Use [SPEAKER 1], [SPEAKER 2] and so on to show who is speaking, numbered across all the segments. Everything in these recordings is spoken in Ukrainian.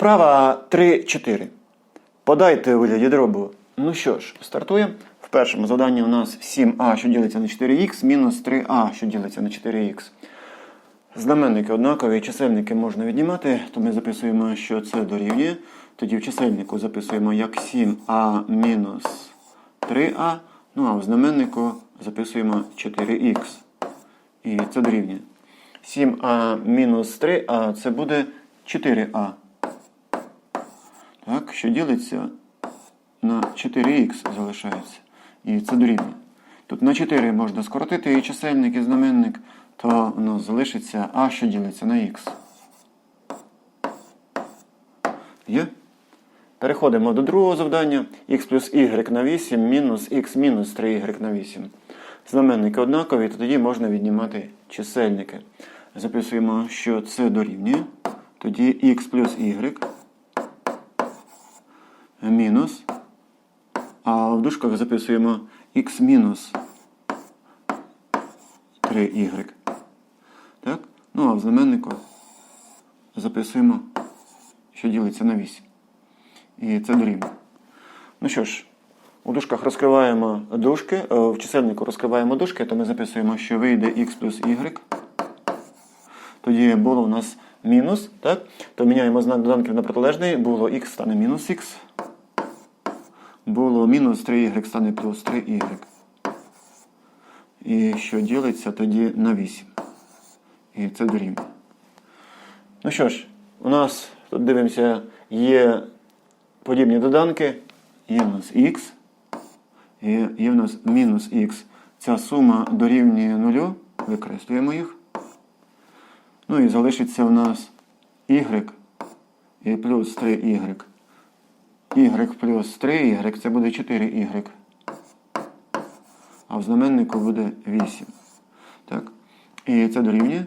[SPEAKER 1] Вправа 3-4. Подайте вигляді дробу. Ну що ж, стартуємо. В першому заданні у нас 7а, що ділиться на 4х, мінус 3а, що ділиться на 4х. Знаменники однакові, чисельники можна віднімати, то ми записуємо, що це дорівнює. Тоді в чисельнику записуємо як 7а мінус 3а, ну а в знаменнику записуємо 4х. І це дорівнює. 7а мінус 3а це буде 4а. Так, що ділиться на 4х залишається. І це дорівнює. Тут на 4 можна скоротити і чисельник, і знаменник, то нас залишиться а, що ділиться на х. Є? Переходимо до другого завдання. х плюс y на 8 мінус х мінус 3y на 8. Знаменники однакові, то тоді можна віднімати чисельники. Записуємо, що це дорівнює. Тоді х плюс y мінус. А в дужках записуємо х мінус 3y. Так? Ну а в знаменнику записуємо, що ділиться на 8. І це дорівнює. Ну що ж, у дужках розкриваємо дужки, е, в чисельнику розкриваємо дужки, то ми записуємо, що вийде х плюс y. Тоді було у нас мінус, так? то міняємо знак доданків на протилежний, було х стане мінус х. Було мінус 3y стане плюс 3y. І що ділиться тоді на 8. І це дорівнює. Ну що ж, у нас тут дивимося, є подібні доданки. Є в нас х, є в нас мінус х. Ця сума дорівнює нулю. Викреслюємо їх. Ну і залишиться в нас y і плюс 3y. Y плюс 3y це буде 4y. А в знаменнику буде 8. Так? І це дорівнює.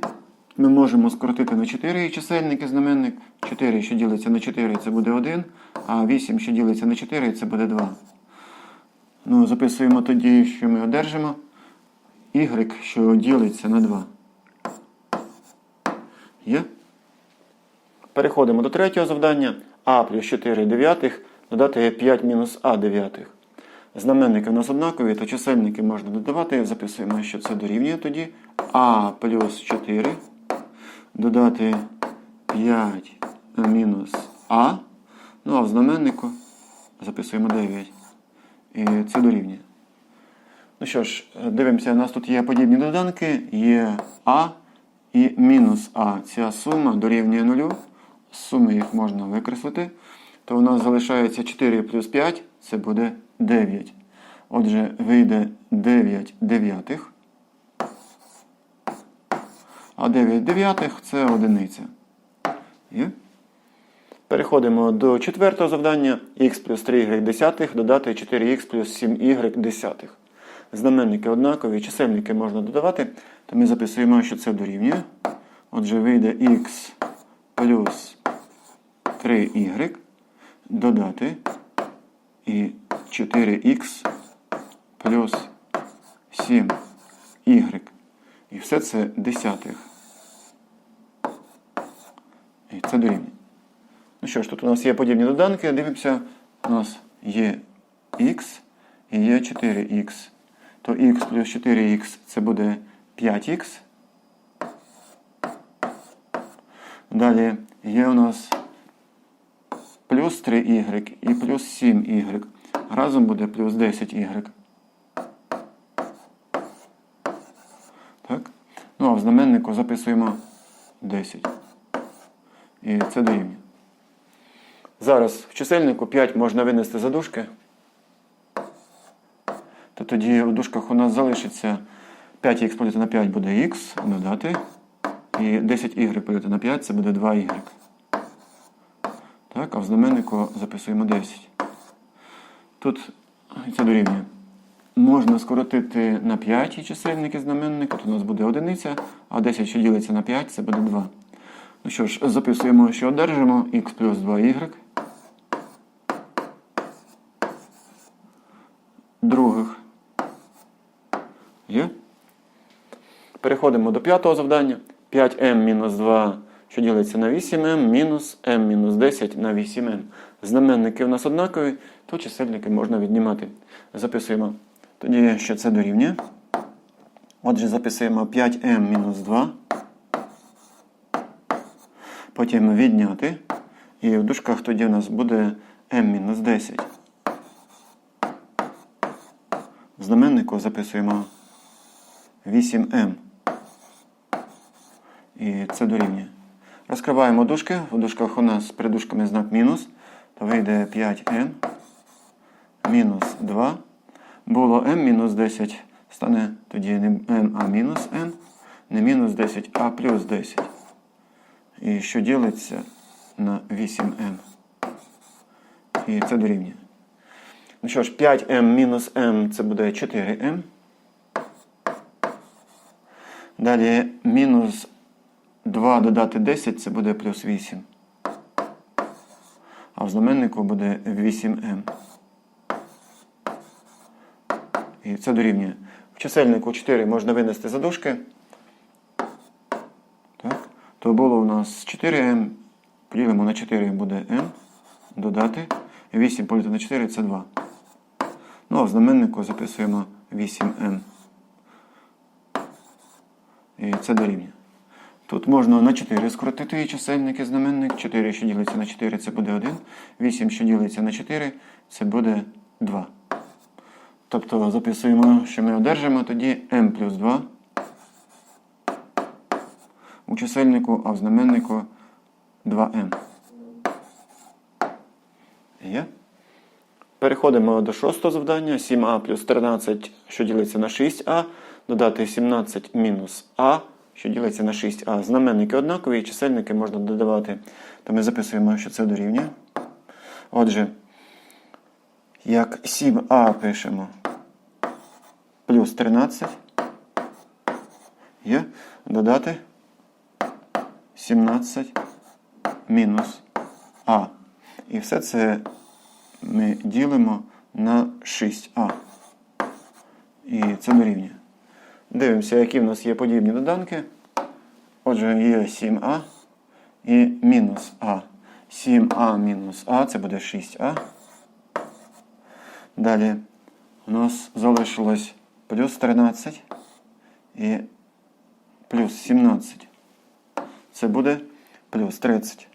[SPEAKER 1] Ми можемо скоротити на 4 чисельник і знаменник. 4, що ділиться на 4, це буде 1, а 8, що ділиться на 4, це буде 2. Ну, записуємо тоді, що ми одержимо. y, що ділиться на 2. Є? Переходимо до третього завдання. а плюс 4 дев'ятих додати 5 мінус а дев'ятих. Знаменники у нас однакові, то чисельники можна додавати. Записуємо, що це дорівнює тоді. а плюс 4 додати 5 мінус а. Ну а в знаменнику записуємо 9. І це дорівнює. Ну що ж, дивимося, у нас тут є подібні доданки, є а і мінус а. Ця сума дорівнює 0. Суми їх можна викреслити. То у нас залишається 4 плюс 5, це буде 9. Отже, вийде 9 дев'ятих. А 9 дев'ятих це одиниця. Є? Переходимо до четвертого завдання. х плюс 3y десятих додати 4х плюс 7y десятих. Знаменники однакові, чисельники можна додавати, то ми записуємо, що це дорівнює. Отже, вийде х плюс 3y додати і 4х плюс 7y. І все це десятих. І це дорівнює. Ну що ж, тут у нас є подібні доданки. Дивимося, у нас є х і є 4х. То х плюс 4х це буде 5х. Далі є у нас плюс 3y і плюс 7y. Разом буде плюс 10y. Так? Ну, а в знаменнику записуємо 10. І це дорівнює. Зараз в чисельнику 5 можна винести за дужки. То тоді у дужках у нас залишиться 5х поділити на 5 буде х, додати. І 10y поділити на 5 це буде 2y. Так, а в знаменнику записуємо 10. Тут це дорівнює. Можна скоротити на 5 і чисельник і знаменник, тут у нас буде одиниця, а 10, що ділиться на 5, це буде 2. Ну що ж, записуємо, що одержимо х плюс 2y. Других. Є? Переходимо до п'ятого завдання. 5m мінус 2, що ділиться на 8m, мінус m мінус 10 на 8m. Знаменники у нас однакові, то чисельники можна віднімати. Записуємо тоді, що це дорівнює. Отже, записуємо 5m мінус 2. Потім відняти. І в дужках тоді у нас буде m мінус 10. В знаменнику записуємо 8m. І це дорівнює. Розкриваємо дужки. В дужках у нас перед дужками знак мінус. То вийде 5m мінус 2. Було m мінус 10. Стане тоді не m, а мінус n. Не мінус 10, а плюс 10. І що ділиться на 8m. І це дорівнює. Ну що ж, 5m мінус m це буде 4m. Далі мінус 2 додати 10 це буде плюс 8. А в знаменнику буде 8m. І це дорівнює. В чисельнику 4 можна винести за дужки. Так. То було у нас 4m. Поділимо на 4 буде m. Додати. 8 поділити на 4 це 2. Ну, а в знаменнику записуємо 8m. І це дорівнює. Тут можна на 4 скоротити і чисельник і знаменник. 4, що ділиться на 4, це буде 1. 8, що ділиться на 4, це буде 2. Тобто записуємо, що ми одержимо тоді m плюс 2 у чисельнику, а в знаменнику 2m. Є? Переходимо до шостого завдання. 7а плюс 13, що ділиться на 6а. Додати 17 мінус а, що ділиться на 6а. Знаменники однакові, чисельники можна додавати. То ми записуємо, що це дорівнює. Отже, як 7а пишемо плюс 13. Є. Додати 17 мінус а. І все це ми ділимо на 6а. І це дорівнює. Дивимося, які в нас є подібні доданки. Отже, є 7а і мінус а. 7а мінус а, це буде 6а. Далі у нас залишилось плюс 13 і плюс 17. Це буде плюс 30.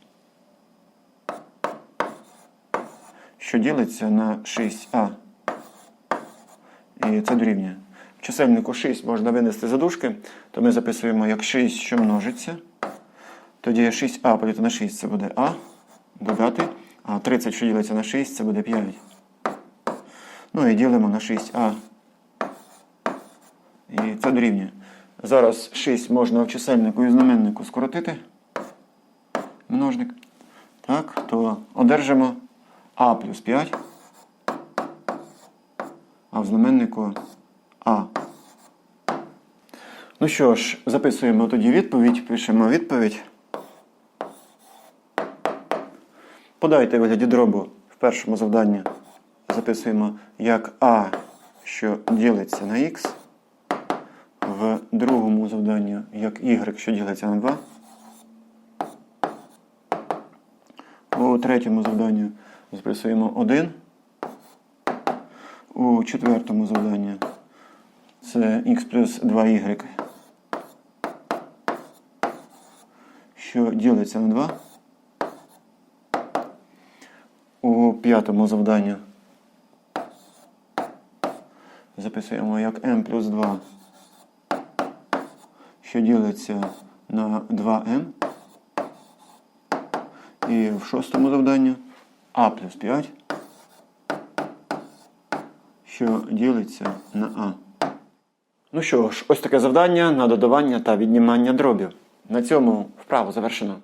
[SPEAKER 1] Що ділиться на 6а. І це дорівнює. Чисельнику 6 можна винести за дужки, то ми записуємо як 6, що множиться. Тоді 6а поділити на 6 це буде А. Додати. А 30, що ділиться на 6, це буде 5. Ну і ділимо на 6а. І це дорівнює. Зараз 6 можна в чисельнику і знаменнику скоротити. Множник. Так, то одержимо А плюс 5. А в знаменнику А. Ну що ж, записуємо тоді відповідь, пишемо відповідь. Подайте вигляді дробу в першому завданні. Записуємо як А, що ділиться на Х. В другому завданні як Y, що ділиться на 2. У третьому завданні записуємо 1. У четвертому завданні це х плюс 2y, що ділиться на 2. У п'ятому завданні записуємо як m плюс 2, що ділиться на 2m. І в шостому завданні а плюс 5, що ділиться на а. Ну що ж, ось таке завдання на додавання та віднімання дробів. На цьому вправу завершено.